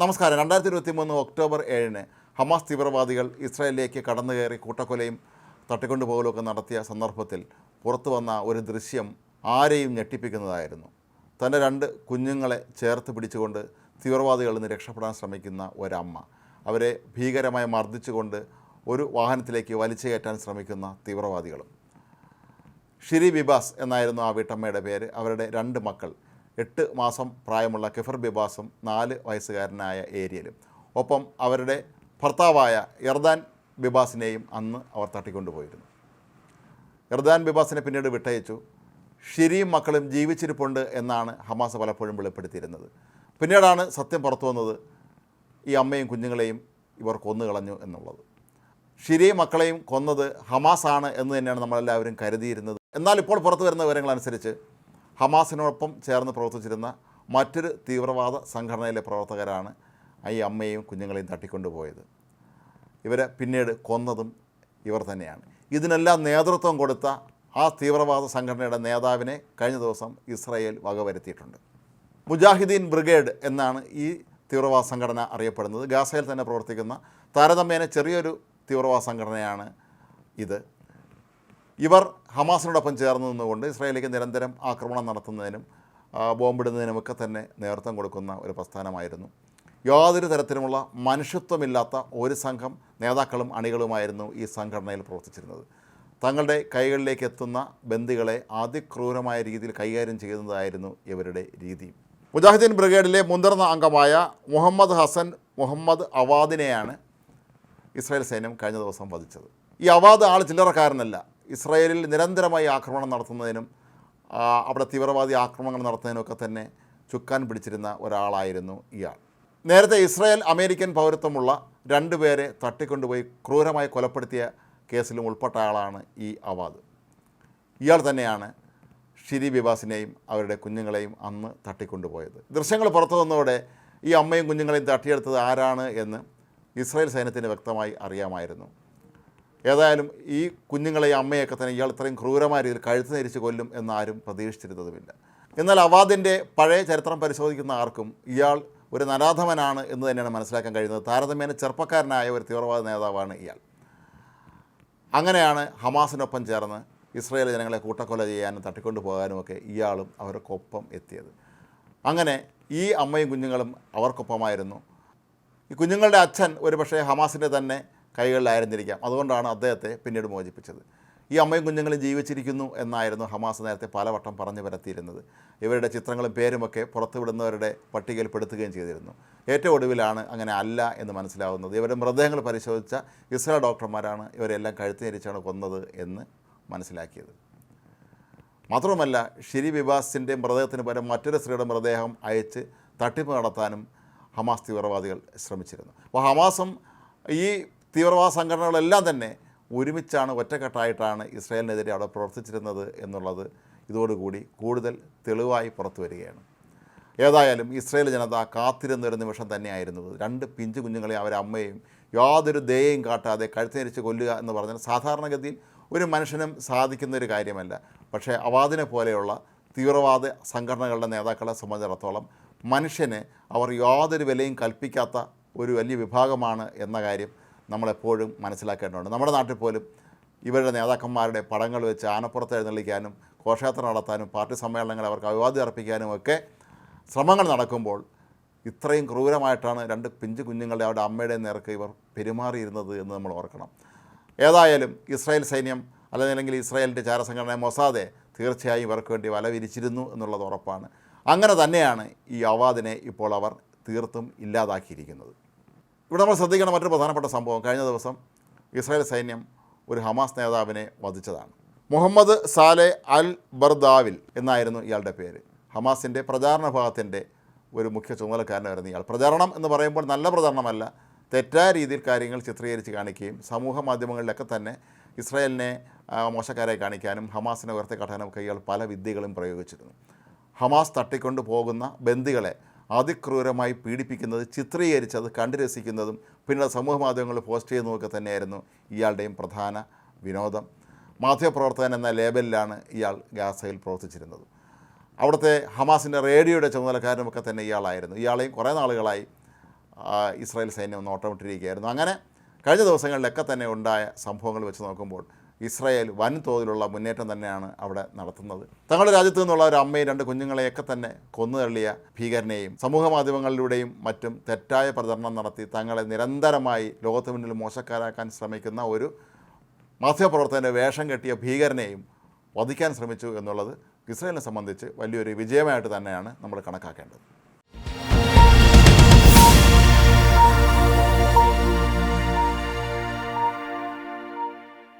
നമസ്കാരം. രണ്ടായിരത്തി ഇരുപത്തി മൂന്ന് ഒക്ടോബർ ഏഴിന് ഹമാസ് തീവ്രവാദികൾ ഇസ്രായേലിലേക്ക് കടന്നു കയറി കൂട്ടക്കൊലയും തട്ടിക്കൊണ്ടുപോകലുമൊക്കെ നടത്തിയ സന്ദർഭത്തിൽ പുറത്തു വന്ന ഒരു ദൃശ്യം ആരെയും ഞെട്ടിപ്പിക്കുന്നതായിരുന്നു. തന്റെ രണ്ട് കുഞ്ഞുങ്ങളെ ചേർത്ത് പിടിച്ചുകൊണ്ട് തീവ്രവാദികളിൽ നിന്ന് രക്ഷപ്പെടാൻ ശ്രമിക്കുന്ന ഒരമ്മ. അവരെ ഭീകരമായി മർദ്ദിച്ചുകൊണ്ട് ഒരു വാഹനത്തിലേക്ക് വലിച്ചു കയറ്റാൻ ശ്രമിക്കുന്ന തീവ്രവാദികളും. ഷിരി ബിബാസ് എന്നായിരുന്നു ആ വീട്ടമ്മയുടെ പേര്. അവരുടെ രണ്ട് മക്കൾ എട്ട് മാസം പ്രായമുള്ള കിഫർ ബിബാസും നാല് വയസ്സുകാരനായ ഏരിയലും. ഒപ്പം അവരുടെ ഭർത്താവായ എർദാൻ ബിബാസിനെയും അന്ന് അവർ തട്ടിക്കൊണ്ടുപോയിരുന്നു. എർദാൻ ബിബാസിനെ പിന്നീട് വിട്ടയച്ചു. ഷിരിയും മക്കളും ജീവിച്ചിരിപ്പുണ്ട് എന്നാണ് ഹമാസ് പലപ്പോഴും വെളിപ്പെടുത്തിയിരുന്നത്. പിന്നീടാണ് സത്യം പുറത്തു വന്നത്. ഈ അമ്മയും കുഞ്ഞുങ്ങളെയും ഇവർ കൊന്നുകളഞ്ഞു എന്നുള്ളത്. ഷിരിയും മക്കളെയും കൊന്നത് ഹമാസാണ് എന്ന് തന്നെയാണ് നമ്മളെല്ലാവരും കരുതിയിരുന്നത്. എന്നാൽ ഇപ്പോൾ പുറത്തു വരുന്ന വിവരങ്ങളനുസരിച്ച് ഹമാസിനോടൊപ്പം ചേർന്ന് പ്രവർത്തിച്ചിരുന്ന മറ്റൊരു തീവ്രവാദ സംഘടനയിലെ പ്രവർത്തകരാണ് ഈ അമ്മയെയും കുഞ്ഞുങ്ങളെയും തട്ടിക്കൊണ്ടുപോയത്. ഇവരെ പിന്നീട് കൊന്നതും ഇവർ തന്നെയാണ്. ഇതിനെല്ലാം നേതൃത്വം കൊടുത്ത ആ തീവ്രവാദ സംഘടനയുടെ നേതാവിനെ കഴിഞ്ഞ ദിവസം ഇസ്രായേൽ വകവരുത്തിയിട്ടുണ്ട് മുജാഹിദ്ദീൻ ബ്രിഗേഡ് എന്നാണ് ഈ തീവ്രവാദ സംഘടന അറിയപ്പെടുന്നത്. ഗാസയിൽ തന്നെ പ്രവർത്തിക്കുന്ന താരതമ്യേന ചെറിയൊരു തീവ്രവാദ സംഘടനയാണ് ഇത്. ഇവർ ഹമാസിനോടൊപ്പം ചേർന്ന് നിന്നുകൊണ്ട് ഇസ്രായേലിലേക്ക് നിരന്തരം ആക്രമണം നടത്തുന്നതിനും ബോംബിടുന്നതിനുമൊക്കെ തന്നെ നേതൃത്വം കൊടുക്കുന്ന ഒരു പ്രസ്ഥാനമായിരുന്നു. യാതൊരു തരത്തിലുമുള്ള മനുഷ്യത്വമില്ലാത്ത ഒരു സംഘം നേതാക്കളും അണികളുമായിരുന്നു ഈ സംഘടനയിൽ പ്രവർത്തിച്ചിരുന്നത്. തങ്ങളുടെ കൈകളിലേക്ക് എത്തുന്ന ബന്ദികളെ അതിക്രൂരമായ രീതിയിൽ കൈകാര്യം ചെയ്യുന്നതായിരുന്നു ഇവരുടെ രീതി. മുജാഹിദ്ദീൻ ബ്രിഗേഡിലെ മുതിർന്ന അംഗമായ മുഹമ്മദ് ഹസൻ മുഹമ്മദ് അവാദിനെയാണ് ഇസ്രായേൽ സൈന്യം കഴിഞ്ഞ ദിവസം വധിച്ചത്. ഈ അവാദ് ആൾ ചില്ലറക്കാരനല്ല. ഇസ്രായേലിൽ നിരന്തരമായി ആക്രമണം നടത്തുന്നതിനും അവിടെ തീവ്രവാദി ആക്രമണങ്ങൾ നടത്തുന്നതിനൊക്കെ തന്നെ ചുക്കാൻ പിടിച്ചിരുന്ന ഒരാളായിരുന്നു ഇയാൾ. നേരത്തെ ഇസ്രായേൽ അമേരിക്കൻ പൗരത്വമുള്ള രണ്ടുപേരെ തട്ടിക്കൊണ്ടുപോയി ക്രൂരമായി കൊലപ്പെടുത്തിയ കേസിലും ഉൾപ്പെട്ട ആളാണ് ഈ അവാദ്. ഇയാൾ തന്നെയാണ് ഷിരി ബിബാസിനെയും അവരുടെ കുഞ്ഞുങ്ങളെയും അന്ന് തട്ടിക്കൊണ്ടുപോയത്. ദൃശ്യങ്ങൾ പുറത്തു വന്നതോടെ ഈ അമ്മയും കുഞ്ഞുങ്ങളെയും തട്ടിയെടുത്തത് ആരാണ് എന്ന് ഇസ്രായേൽ സൈന്യത്തിന് വ്യക്തമായി അറിയാമായിരുന്നു. ഏതായാലും ഈ കുഞ്ഞുങ്ങളെയും അമ്മയൊക്കെ തന്നെ ഇയാൾ ഇത്രയും ക്രൂരമായ രീതിയിൽ കഴുത്ത് നേരിച്ച് കൊല്ലും എന്നാരും പ്രതീക്ഷിച്ചിരുന്നതുമില്ല. എന്നാൽ അവാദിന്റെ പഴയ ചരിത്രം പരിശോധിക്കുന്ന ആർക്കും ഇയാൾ ഒരു നരാധമനാണ് എന്ന് തന്നെയാണ് മനസ്സിലാക്കാൻ കഴിയുന്നത്. താരതമ്യേന ചെറുപ്പക്കാരനായ ഒരു തീവ്രവാദ നേതാവാണ് ഇയാൾ. അങ്ങനെയാണ് ഹമാസിനൊപ്പം ചേർന്ന് ഇസ്രയേൽ ജനങ്ങളെ കൂട്ടക്കൊല ചെയ്യാനും തട്ടിക്കൊണ്ടു പോകാനുമൊക്കെ ഇയാളും അവർക്കൊപ്പം എത്തിയത്. അങ്ങനെ ഈ അമ്മയും കുഞ്ഞുങ്ങളും അവർക്കൊപ്പമായിരുന്നു. ഈ കുഞ്ഞുങ്ങളുടെ അച്ഛൻ ഒരുപക്ഷെ ഹമാസിന്റെ തന്നെ കൈകളിലായിരുന്നിരിക്കാം. അതുകൊണ്ടാണ് അദ്ദേഹത്തെ പിന്നീട് മോചിപ്പിച്ചത്. ഈ അമ്മയും കുഞ്ഞുങ്ങളും ജീവിച്ചിരിക്കുന്നു എന്നായിരുന്നു ഹമാസ് നേരത്തെ പലവട്ടം പറഞ്ഞു പരത്തിയിരുന്നത്. ഇവരുടെ ചിത്രങ്ങളും പേരുമൊക്കെ പുറത്തുവിടുന്നവരുടെ പട്ടികയിൽ പെടുത്തുകയും ചെയ്തിരുന്നു. ഏറ്റവും ഒടുവിലാണ് അങ്ങനെ അല്ല എന്ന് മനസ്സിലാവുന്നത്. ഇവരുടെ മൃതദേഹങ്ങൾ പരിശോധിച്ച ഇസ്രായേൽ ഡോക്ടർമാരാണ് ഇവരെല്ലാം കഴുത്തിനിരിച്ചാണ് കൊന്നത് എന്ന് മനസ്സിലാക്കിയത്. മാത്രമല്ല ഷിരി ബിബാസിന്റെ മൃതദേഹത്തിന് പകരം മറ്റൊരു സ്ത്രീയുടെ മൃതദേഹം അയച്ച് തട്ടിപ്പ് നടത്താനും ഹമാസ് തീവ്രവാദികൾ ശ്രമിച്ചിരുന്നു. അപ്പോൾ ഹമാസും ഈ തീവ്രവാദ സംഘടനകളെല്ലാം തന്നെ ഒരുമിച്ചാണ് ഒറ്റക്കെട്ടായിട്ടാണ് ഇസ്രായേലിനെതിരെ അവിടെ പ്രവർത്തിച്ചിരുന്നത് എന്നുള്ളത് ഇതോടുകൂടി കൂടുതൽ തെളിവായി പുറത്തു വരികയാണ്. ഏതായാലും ഇസ്രായേൽ ജനത കാത്തിരുന്ന ഒരു നിമിഷം തന്നെയായിരുന്നു രണ്ട് പിഞ്ചു കുഞ്ഞുങ്ങളെ അവരെ അമ്മയും യാതൊരു ദയയും കാട്ടാതെ കഴുത്തിനരിച്ച് കൊല്ലുക എന്ന് പറഞ്ഞാൽ സാധാരണഗതിയിൽ ഒരു മനുഷ്യനും സാധിക്കുന്ന ഒരു കാര്യമല്ല. പക്ഷേ അവാദിനെ പോലെയുള്ള തീവ്രവാദ സംഘടനകളുടെ നേതാക്കളെ സംബന്ധിച്ചിടത്തോളം മനുഷ്യന് അവർ യാതൊരു വിലയും കൽപ്പിക്കാത്ത ഒരു വലിയ വിഭാഗമാണ് എന്ന കാര്യം നമ്മളെപ്പോഴും മനസ്സിലാക്കേണ്ടതുണ്ട്. നമ്മുടെ നാട്ടിൽ പോലും ഇവരുടെ നേതാക്കന്മാരുടെ പടങ്ങൾ വെച്ച് ആനപ്പുറത്ത് എഴുന്നള്ളിക്കാനും ഘോഷയാത്ര നടത്താനും പാർട്ടി സമ്മേളനങ്ങളെ അവർക്ക് അഭിവാദ്യം അർപ്പിക്കാനും ഒക്കെ ശ്രമങ്ങൾ നടക്കുമ്പോൾ ഇത്രയും ക്രൂരമായിട്ടാണ് രണ്ട് പിഞ്ചു കുഞ്ഞുങ്ങളുടെ അവരുടെ അമ്മയുടെ നേർക്ക് ഇവർ പെരുമാറിയിരുന്നത് എന്ന് നമ്മൾ ഓർക്കണം. ഏതായാലും ഇസ്രായേൽ സൈന്യം അല്ലെങ്കിൽ ഇസ്രായേലിന്റെ ചാരസംഘടന മൊസാദെ തീർച്ചയായും ഇവർക്ക് വേണ്ടി വല വിരിച്ചിരുന്നു എന്നുള്ളത് ഉറപ്പാണ്. അങ്ങനെ തന്നെയാണ് ഈ അവാദിനെ ഇപ്പോൾ അവർ തീർത്തും ഇല്ലാതാക്കിയിരിക്കുന്നത്. ഇവിടെ നമ്മൾ ശ്രദ്ധിക്കേണ്ട മറ്റൊരു പ്രധാനപ്പെട്ട സംഭവം കഴിഞ്ഞ ദിവസം ഇസ്രായേൽ സൈന്യം ഒരു ഹമാസ് നേതാവിനെ വധിച്ചതാണ്. മുഹമ്മദ് സാലെ അൽ ബർദാവിൽ എന്നായിരുന്നു ഇയാളുടെ പേര്. ഹമാസിന്റെ പ്രചാരണ ഭാഗത്തിന്റെ ഒരു മുഖ്യ ചുമതലക്കാരനായിരുന്നു ഇയാൾ. പ്രചാരണം എന്ന് പറയുമ്പോൾ നല്ല പ്രചാരണമല്ല തെറ്റായ രീതിയിൽ കാര്യങ്ങൾ ചിത്രീകരിച്ച് കാണിക്കുകയും സമൂഹ മാധ്യമങ്ങളിലൊക്കെ തന്നെ ഇസ്രായേലിനെ മോശക്കാരായി കാണിക്കാനും ഹമാസിനെ ഉയർത്തി കാട്ടാനും ഒക്കെ ഇയാൾ പല വിദ്യകളും പ്രയോഗിച്ചിരുന്നു. ഹമാസ് തട്ടിക്കൊണ്ടു പോകുന്ന ബന്ദികളെ അതിക്രൂരമായി പീഡിപ്പിക്കുന്നത് ചിത്രീകരിച്ചത് കണ്ടു രസിക്കുന്നതും പിന്നീട് സമൂഹ മാധ്യമങ്ങളിൽ പോസ്റ്റ് ചെയ്യുന്നതൊക്കെ തന്നെയായിരുന്നു ഇയാളുടെയും പ്രധാന വിനോദം. മാധ്യമപ്രവർത്തകൻ എന്ന ലേബലിലാണ് ഇയാൾ ഗാസയിൽ പ്രവർത്തിച്ചിരുന്നത്. അവിടുത്തെ ഹമാസിന്റെ റേഡിയോയുടെ ചുമതലക്കാരനുമൊക്കെ തന്നെ ഇയാളായിരുന്നു. ഇയാളെയും കുറേ നാളുകളായി ഇസ്രായേൽ സൈന്യം നോട്ടമിട്ടിരിക്കുകയായിരുന്നു അങ്ങനെ കഴിഞ്ഞ ദിവസങ്ങളിലൊക്കെ തന്നെ ഉണ്ടായ സംഭവങ്ങൾ വെച്ച് നോക്കുമ്പോൾ ഇസ്രായേൽ വൻതോതിലുള്ള മുന്നേറ്റം തന്നെയാണ് അവിടെ നടത്തുന്നത്. തങ്ങളുടെ രാജ്യത്തു നിന്നുള്ള ഒരു അമ്മയും രണ്ട് കുഞ്ഞുങ്ങളെയൊക്കെ തന്നെ കൊന്നു തള്ളിയ ഭീകരനെയും സമൂഹ മാധ്യമങ്ങളിലൂടെയും മറ്റും തെറ്റായ പ്രചരണം നടത്തി തങ്ങളെ നിരന്തരമായി ലോകത്തിന് മുന്നിൽ മോശക്കാരാക്കാൻ ശ്രമിക്കുന്ന ഒരു മാധ്യമപ്രവർത്തകന്റെ വേഷം കെട്ടിയ ഭീകരനെയും വധിക്കാൻ ശ്രമിച്ചു എന്നുള്ളത് ഇസ്രായേലിനെ സംബന്ധിച്ച് വലിയൊരു വിജയമായിട്ട് തന്നെയാണ് നമ്മൾ കണക്കാക്കേണ്ടത്.